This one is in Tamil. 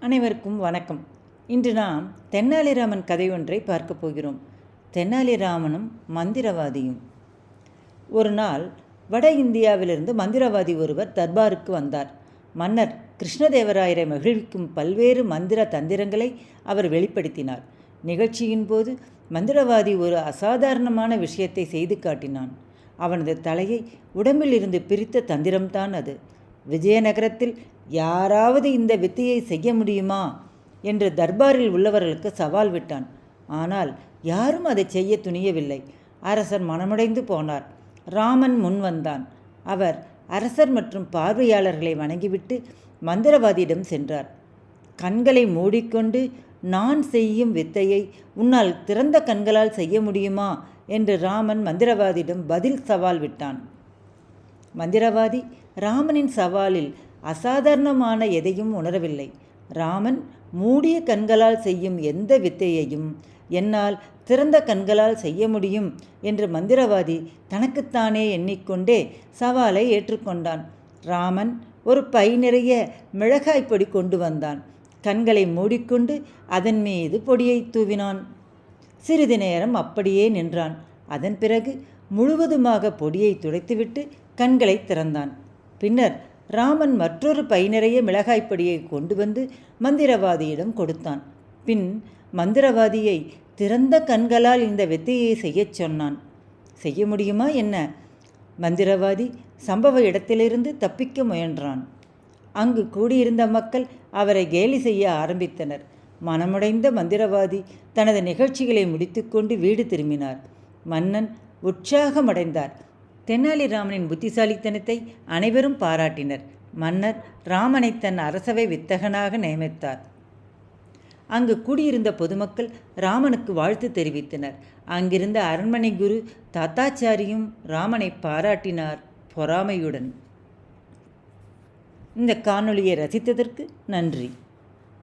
அனைவருக்கும் வணக்கம். இன்று நாம் தென்னாலிராமன் கதை ஒன்றை பார்க்கப் போகிறோம். தென்னாலிராமனும் மந்திரவாதியும். ஒரு நாள் வட இந்தியாவிலிருந்து மந்திரவாதி ஒருவர் தர்பாருக்கு வந்தார். மன்னர் கிருஷ்ணதேவராயரை மகிழ்விக்கும் பல்வேறு மந்திர தந்திரங்களை அவர் வெளிப்படுத்தினார். நிகழ்ச்சியின் போது மந்திரவாதி ஒரு அசாதாரணமான விஷயத்தை செய்து காட்டினான். அவனது தலையை உடம்பில் இருந்து பிரித்த தந்திரம்தான் அது. விஜயநகரத்தில் யாராவது இந்த வித்தையை செய்ய முடியுமா? என்று தர்பாரில் உள்ளவர்களுக்கு சவால் விட்டான். ஆனால் யாரும் அதை செய்ய துணியவில்லை. அரசர் மனமுடைந்து போனார். ராமன் முன் வந்தான். அவர் அரசர் மற்றும் பார்வையாளர்களை வணங்கிவிட்டு மந்திரவாதியிடம் சென்றார். கண்களை மூடிக்கொண்டு நான் செய்யும் வித்தையை உன்னால் திறந்த கண்களால் செய்ய முடியுமா? என்று ராமன் மந்திரவாதியிடம் பதில் சவால் விட்டான். மந்திரவாதி ராமனின் சவாலில் அசாதாரணமான எதையும் உணரவில்லை. ராமன் மூடிய கண்களால் செய்யும் எந்த வித்தையையும் என்னால் திறந்த கண்களால் செய்ய முடியும் என்று மந்திரவாதி தனக்குத்தானே எண்ணிக்கொண்டே சவாலை ஏற்றுக்கொண்டான். ராமன் ஒரு பை நிறைய மிளகாய் பொடி கொண்டு வந்தான். கண்களை மூடிக்கொண்டு அதன் மீது பொடியை தூவினான். சிறிது நேரம் அப்படியே நின்றான். அதன் பிறகு முழுவதுமாக பொடியை துடைத்துவிட்டு கண்களை திறந்தான். பின்னர் ராமன் மற்றொரு பை நிறைய கொண்டு வந்து மந்திரவாதியிடம் கொடுத்தான். பின் மந்திரவாதியை திறந்த கண்களால் இந்த வெத்தையை செய்யச் சொன்னான். செய்ய முடியுமா என்ன? மந்திரவாதி சம்பவ இடத்திலிருந்து தப்பிக்க முயன்றான். அங்கு கூடியிருந்த மக்கள் அவரை கேலி செய்ய ஆரம்பித்தனர். மனமுடைந்த மந்திரவாதி தனது நிகழ்ச்சிகளை முடித்துக்கொண்டு வீடு திரும்பினார். மன்னன் உற்சாகமடைந்தார். தெனாலிராமனின் புத்திசாலித்தனத்தை அனைவரும் பாராட்டினர். மன்னர் ராமனை தன் அரசவை வித்தகனாக நியமித்தார். அங்கு கூடியிருந்த பொதுமக்கள் ராமனுக்கு வாழ்த்து தெரிவித்தனர். அங்கிருந்த அரண்மனை குரு தாத்தாச்சாரியும் ராமனை பாராட்டினார் பொறாமையுடன். இந்த காணொளியை ரசித்ததற்கு நன்றி.